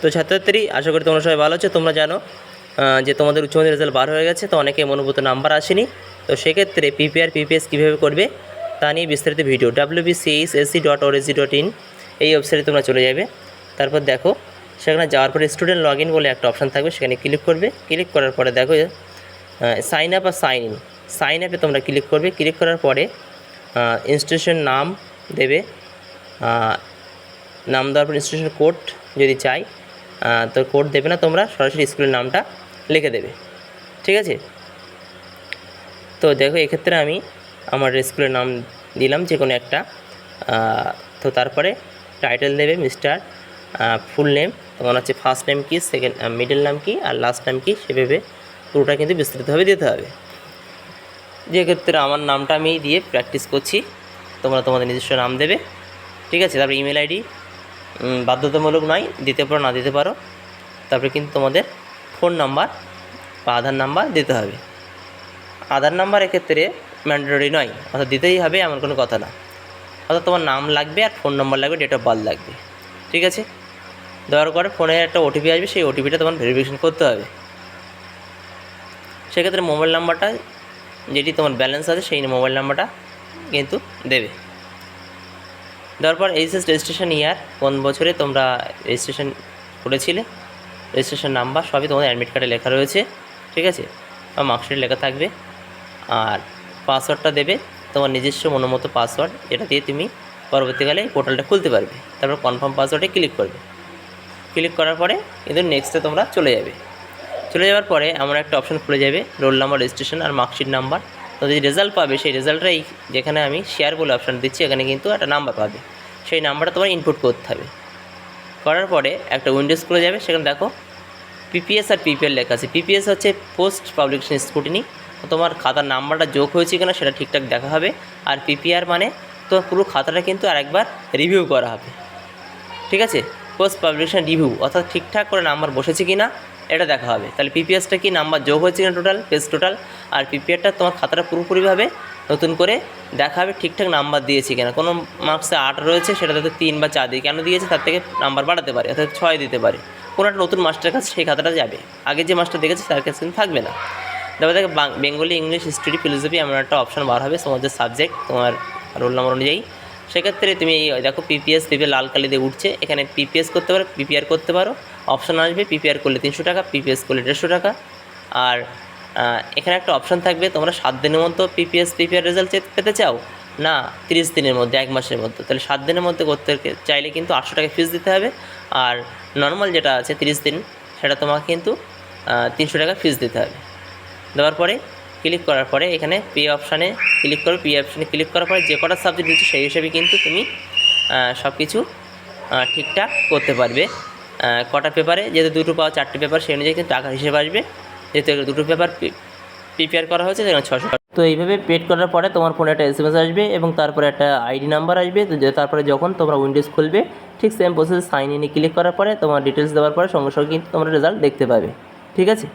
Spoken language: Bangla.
তো ছাত্রছাত্রী, আশা করি তোমরা সবাই ভালো আছো। তোমরা জানো যে তোমাদের উচ্চ মাধ্যমিক রেজাল্ট বার হয়ে গেছে, তো অনেকে মনোভূত নাম্বার আসেনি। তো সেক্ষেত্রে পিপিআর পিপিএস কীভাবে করবে, তা নিয়ে বিস্তারিত video W BCH SE dot org dot in এই ওয়েবসাইটে তোমরা চলে যাবে। তারপর দেখো, সেখানে যাওয়ার পরে স্টুডেন্ট লগ ইন বলে একটা অপশান থাকবে, সেখানে ক্লিক করবে। ক্লিক করার পরে দেখো সাইন আপ আর সাইন ইন সাইন আপে তোমরা ক্লিক করবে। ক্লিক করার পরে ইনস্টিটিউশন নাম দেবে নাম দেওয়ার পর ইনস্টিটিউশন কোড যদি চাই তো কোড দেবে না, তোমরা সরাসরি স্কুলের নামটা লিখে দেবে। ঠিক আছে? তো দেখো, এক্ষেত্রে আমি আমার স্কুলের নাম দিলাম, যে কোনো একটা। তো তারপরে টাইটেল দেবে মিস্টার ফুল নেম তোমার হচ্ছে ফার্স্ট নেম কী সেকেন্ড মিডল নাম কি, আর লাস্ট নাম কি, সেভাবে পুরোটা কিন্তু বিস্তৃতভাবে দিতে হবে। যে ক্ষেত্রে আমার নামটা আমি দিয়ে প্র্যাকটিস করছি, তোমরা তোমাদের নিজস্ব নাম দেবে। ঠিক আছে? তারপরে ইমেল আইডি বাধ্যতামূলক নয় দিতে পারো, না দিতে পারো। তারপরে কিন্তু তোমাদের ফোন নাম্বার বা আধার নাম্বার দিতে হবে। আধার নাম্বার এক্ষেত্রে ম্যান্ডেটরি নয়, অর্থাৎ দিতেই হবে, এমন কোনো কথা না। অর্থাৎ তোমার নাম লাগবে আর ফোন নাম্বার লাগবে ডেট অফ বার্থ লাগবে। ঠিক আছে? দেওয়ার পরে ফোনে একটা ওটিপি আসবে, সেই ওটিপিটা তোমার ভেরিফিকেশন করতে হবে। সেক্ষেত্রে মোবাইল নাম্বারটা যেটি তোমার ব্যালেন্স আছে, সেই মোবাইল নাম্বারটা কিন্তু দেবে। দেওয়ার পর এইচএস রেজিস্ট্রেশন ইয়ার কোন বছরে তোমরা রেজিস্ট্রেশন করেছিলে? রেজিস্ট্রেশন নাম্বার সবই তোমাদের অ্যাডমিট কার্ডে লেখা রয়েছে, ঠিক আছে? বা মার্কশিটে লেখা থাকবে। আর পাসওয়ার্ডটা দেবে, তোমার নিজস্ব মনোমতো পাসওয়ার্ড যেটা দিয়ে তুমি পরবর্তীকালে এই পোর্টালটা খুলতে পারবে। তারপর কনফার্ম পাসওয়ার্ডে ক্লিক করবে। ক্লিক করার পরে কিন্তু নেক্সটে তোমরা চলে যাবে। চলে যাওয়ার পরে আমার একটা অপশন খুলে যাবে রোল নাম্বার রেজিস্ট্রেশন আর মার্কশিট নাম্বার তো যে রেজাল্ট পাবে, সেই রেজাল্টটাই যেখানে আমি শেয়ার বলে অপশান দিচ্ছি, এখানে কিন্তু একটা নাম্বার পাবে। সেই নাম্বারটা তোমার ইনপুট করতে হবে। করার পরে একটা উইন্ডোজ খুলে যাবে, সেখানে দেখো পিপিএস আর পিপিএল লেখা আছে। পিপিএস হচ্ছে পোস্ট পাবলিকেশন স্কুটিনি তোমার খাতার নাম্বারটা যোগ হয়েছে কিনা, সেটা ঠিকঠাক দেখা হবে। আর পিপিআর মানে তো পুরো খাতাটা কিন্তু আরেকবার রিভিউ করা হবে। ঠিক আছে? পোস্ট পাবলিকেশন রিভিউ অর্থাৎ ঠিকঠাক করে নাম্বার বসেছে কি না এটা দেখা হবে। তাহলে পিপিএসটা কি নাম্বার যোগ হয়েছে কিনা টোটাল পেজ টোটাল আর পিপিআরটা তোমার খাতাটা পুরোপুরিভাবে নতুন করে দেখা হবে ঠিকঠাক নাম্বার দিয়েছে কিনা। কোনো মার্কসে আট রয়েছে, সেটা যাতে তিন বা চার দিয়ে কেন দিয়েছে, তার থেকে নাম্বার বাড়াতে পারে, অর্থাৎ ছয় দিতে পারে। কোনো একটা নতুন মাস্টারের কাছে সেই খাতাটা যাবে। আগে যে মাস্টার দেখেছে, তার কাছে কিন্তু থাকবে না। তারপরে দেখো বেঙ্গলি ইংলিশ হিস্ট্রি ফিলোসফি এমন একটা অপশন বার হবে, তোমার যে সাবজেক্ট তোমার রোল নম্বর অনুযায়ী। সেক্ষেত্রে তুমি এই, দেখো পিপিএস পিপিএল লাল কালি দিয়ে উঠছে। এখানে পিপিএস করতে পারো পিপিআর করতে পারো। অপশন আসবে পিপিআর করলে তিনশো টাকা পিপিএস করলে দেড়শো টাকা। আর এখানে একটা অপশান থাকবে, তোমরা সাত দিনের মধ্যে পিপিএস পিপিআর রেজাল্ট পেতে চাও? না, তিরিশ দিনের মধ্যে, এক মাসের মধ্যে। তাহলে সাত দিনের মধ্যে করতে চাইলে কিন্তু আটশো টাকা ফিস দিতে হবে। আর নর্মাল যেটা আছে তিরিশ দিন, সেটা তোমাকে কিন্তু তিনশো টাকা ফিস দিতে হবে। দেওয়ার পরে ক্লিক করার পরে এখানে পে অপশানে ক্লিক করো। পে অপশানে ক্লিক করার পরে যে কটা সাবজেক্ট দিচ্ছে সেই হিসেবে কিন্তু তুমি সব কিছু ঠিকঠাক করতে পারবে। কটা পেপারে? যেহেতু দুটো পাওয়া চারটে পেপার, সেই অনুযায়ী কিন্তু টাকার হিসেবে আসবে। যেহেতু দুটো পেপার প্রিপেয়ার করা হয়েছে, সেখানে ছশো তো এইভাবে পেড করার পরে তোমার ফোনে একটা এস আসবে এবং তারপরে একটা আইডি নাম্বার আসবে। তো তারপরে যখন তোমরা উইন্ডোজ খুলবে, ঠিক সেম প্রসেস সাইন ইনে ক্লিক করার পরে তোমার ডিটেলস দেওয়ার পরে সঙ্গে সঙ্গে কিন্তু তোমরা রেজাল্ট দেখতে পাবে। ঠিক আছে?